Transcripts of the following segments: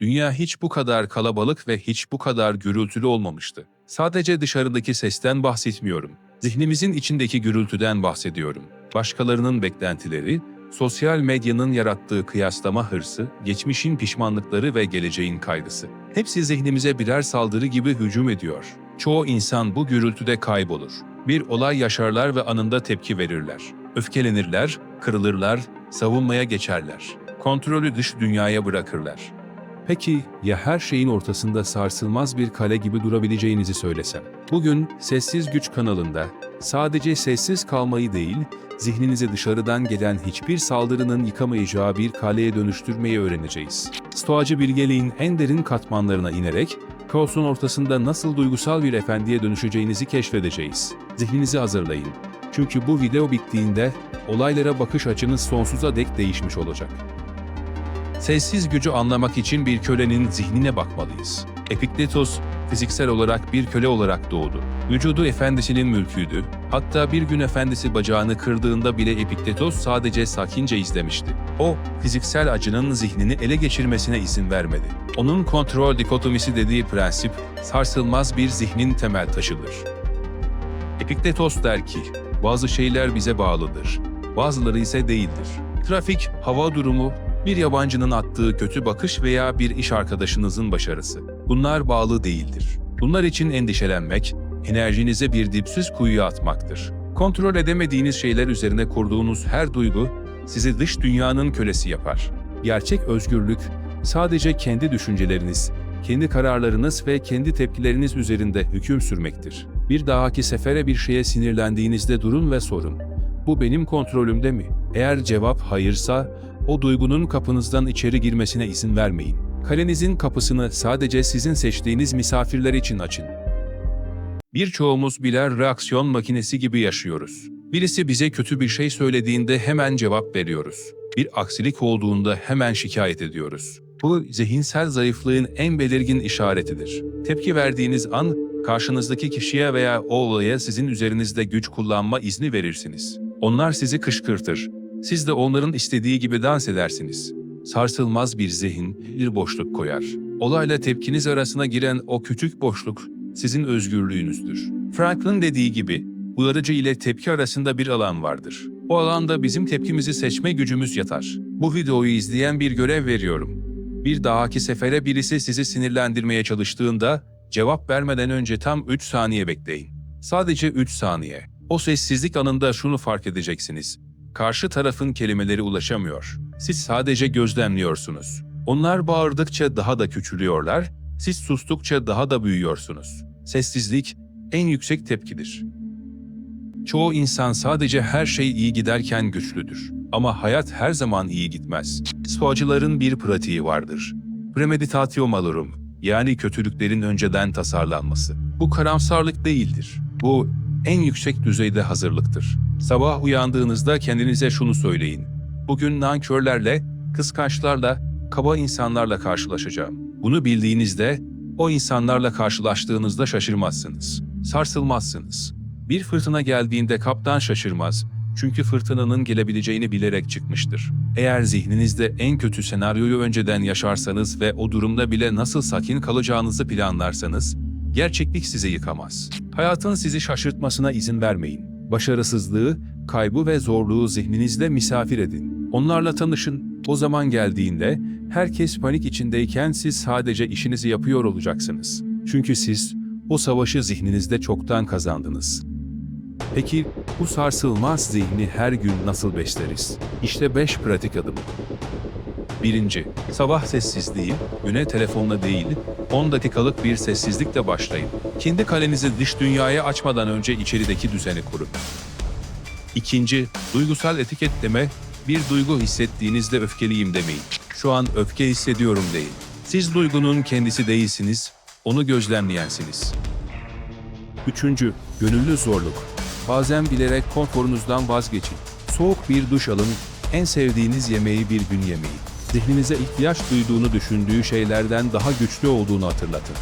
Dünya hiç bu kadar kalabalık ve hiç bu kadar gürültülü olmamıştı. Sadece dışarıdaki sesten bahsetmiyorum. Zihnimizin içindeki gürültüden bahsediyorum. Başkalarının beklentileri, sosyal medyanın yarattığı kıyaslama hırsı, geçmişin pişmanlıkları ve geleceğin kaygısı. Hepsi zihnimize birer saldırı gibi hücum ediyor. Çoğu insan bu gürültüde kaybolur. Bir olay yaşarlar ve anında tepki verirler. Öfkelenirler, kırılırlar, savunmaya geçerler. Kontrolü dış dünyaya bırakırlar. Peki ya her şeyin ortasında sarsılmaz bir kale gibi durabileceğinizi söylesem? Bugün Sessiz Güç kanalında sadece sessiz kalmayı değil, zihninizi dışarıdan gelen hiçbir saldırının yıkamayacağı bir kaleye dönüştürmeyi öğreneceğiz. Stoacı bilgeliğin en derin katmanlarına inerek, kaosun ortasında nasıl duygusal bir efendiye dönüşeceğinizi keşfedeceğiz. Zihninizi hazırlayın. Çünkü bu video bittiğinde olaylara bakış açınız sonsuza dek değişmiş olacak. Sessiz gücü anlamak için bir kölenin zihnine bakmalıyız. Epiktetos, fiziksel olarak bir köle olarak doğdu. Vücudu efendisinin mülküydü. Hatta bir gün efendisi bacağını kırdığında bile Epiktetos sadece sakince izlemişti. O, fiziksel acının zihnini ele geçirmesine izin vermedi. Onun kontrol dikotomisi dediği prensip, sarsılmaz bir zihnin temel taşıdır. Epiktetos der ki, bazı şeyler bize bağlıdır, bazıları ise değildir. Trafik, hava durumu, bir yabancının attığı kötü bakış veya bir iş arkadaşınızın başarısı. Bunlar bağlı değildir. Bunlar için endişelenmek, enerjinize bir dipsiz kuyuya atmaktır. Kontrol edemediğiniz şeyler üzerine kurduğunuz her duygu sizi dış dünyanın kölesi yapar. Gerçek özgürlük sadece kendi düşünceleriniz, kendi kararlarınız ve kendi tepkileriniz üzerinde hüküm sürmektir. Bir dahaki sefere bir şeye sinirlendiğinizde durun ve sorun. Bu benim kontrolümde mi? Eğer cevap hayırsa, o duygunun kapınızdan içeri girmesine izin vermeyin. Kalenizin kapısını sadece sizin seçtiğiniz misafirler için açın. Birçoğumuz birer reaksiyon makinesi gibi yaşıyoruz. Birisi bize kötü bir şey söylediğinde hemen cevap veriyoruz. Bir aksilik olduğunda hemen şikayet ediyoruz. Bu zihinsel zayıflığın en belirgin işaretidir. Tepki verdiğiniz an karşınızdaki kişiye veya o olaya sizin üzerinizde güç kullanma izni verirsiniz. Onlar sizi kışkırtır. Siz de onların istediği gibi dans edersiniz. Sarsılmaz bir zihin bir boşluk koyar. Olayla tepkiniz arasına giren o küçük boşluk sizin özgürlüğünüzdür. Franklin dediği gibi uyarıcı ile tepki arasında bir alan vardır. O alanda bizim tepkimizi seçme gücümüz yatar. Bu videoyu izleyen bir görev veriyorum. Bir dahaki sefere birisi sizi sinirlendirmeye çalıştığında cevap vermeden önce tam 3 saniye bekleyin. Sadece 3 saniye. O sessizlik anında şunu fark edeceksiniz. Karşı tarafın kelimeleri ulaşamıyor. Siz sadece gözlemliyorsunuz. Onlar bağırdıkça daha da küçülüyorlar, siz sustukça daha da büyüyorsunuz. Sessizlik en yüksek tepkidir. Çoğu insan sadece her şey iyi giderken güçlüdür. Ama hayat her zaman iyi gitmez. Stoacıların bir pratiği vardır. Premeditatio malorum, yani kötülüklerin önceden tasarlanması. Bu karamsarlık değildir. Bu en yüksek düzeyde hazırlıktır. Sabah uyandığınızda kendinize şunu söyleyin. Bugün nankörlerle, kıskançlarla, kaba insanlarla karşılaşacağım. Bunu bildiğinizde o insanlarla karşılaştığınızda şaşırmazsınız. Sarsılmazsınız. Bir fırtına geldiğinde kaptan şaşırmaz. Çünkü fırtınanın gelebileceğini bilerek çıkmıştır. Eğer zihninizde en kötü senaryoyu önceden yaşarsanız ve o durumda bile nasıl sakin kalacağınızı planlarsanız, gerçeklik sizi yıkamaz. Hayatın sizi şaşırtmasına izin vermeyin. Başarısızlığı, kaybı ve zorluğu zihninizde misafir edin. Onlarla tanışın. O zaman geldiğinde herkes panik içindeyken siz sadece işinizi yapıyor olacaksınız. Çünkü siz o savaşı zihninizde çoktan kazandınız. Peki bu sarsılmaz zihni her gün nasıl besleriz? İşte 5 pratik adım. Birinci, sabah sessizliği, güne telefonla değil, 10 dakikalık bir sessizlikle başlayın. Kendi kalenizi dış dünyaya açmadan önce içerideki düzeni kurun. İkinci, duygusal etiketleme, bir duygu hissettiğinizde öfkeliyim demeyin. Şu an öfke hissediyorum deyin. Siz duygunun kendisi değilsiniz, onu gözlemleyensiniz. Üçüncü, gönüllü zorluk. Bazen bilerek konforunuzdan vazgeçin. Soğuk bir duş alın, en sevdiğiniz yemeği bir gün yemeyin. Zihninize ihtiyaç duyduğunu düşündüğü şeylerden daha güçlü olduğunu hatırlatın.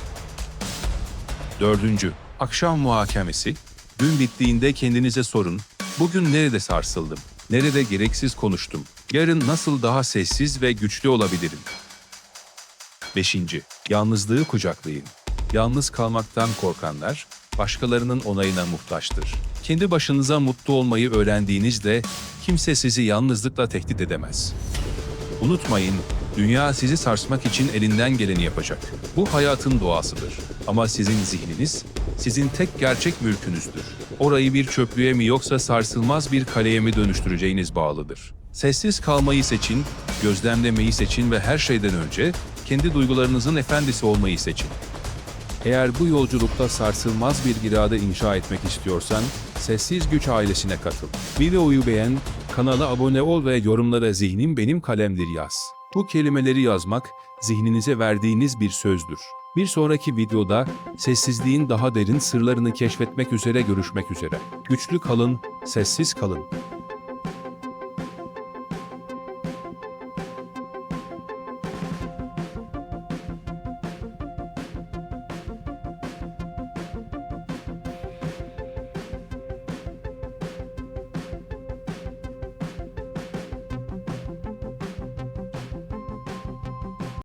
Dördüncü, akşam muhakemesi. Gün bittiğinde kendinize sorun, bugün nerede sarsıldım, nerede gereksiz konuştum, yarın nasıl daha sessiz ve güçlü olabilirim? 5. Yalnızlığı kucaklayın. Yalnız kalmaktan korkanlar, başkalarının onayına muhtaçtır. Kendi başınıza mutlu olmayı öğrendiğinizde kimse sizi yalnızlıkla tehdit edemez. Unutmayın, dünya sizi sarsmak için elinden geleni yapacak. Bu hayatın doğasıdır. Ama sizin zihniniz, sizin tek gerçek mülkünüzdür. Orayı bir çöplüğe mi yoksa sarsılmaz bir kaleye mi dönüştüreceğiniz bağlıdır. Sessiz kalmayı seçin, gözlemlemeyi seçin ve her şeyden önce kendi duygularınızın efendisi olmayı seçin. Eğer bu yolculukta sarsılmaz bir irade inşa etmek istiyorsan, Sessiz Güç ailesine katıl. Videoyu beğen, kanala abone ol ve yorumlara zihnim benim kalemdir yaz. Bu kelimeleri yazmak, zihninize verdiğiniz bir sözdür. Bir sonraki videoda sessizliğin daha derin sırlarını keşfetmek üzere görüşmek üzere. Güçlü kalın, sessiz kalın.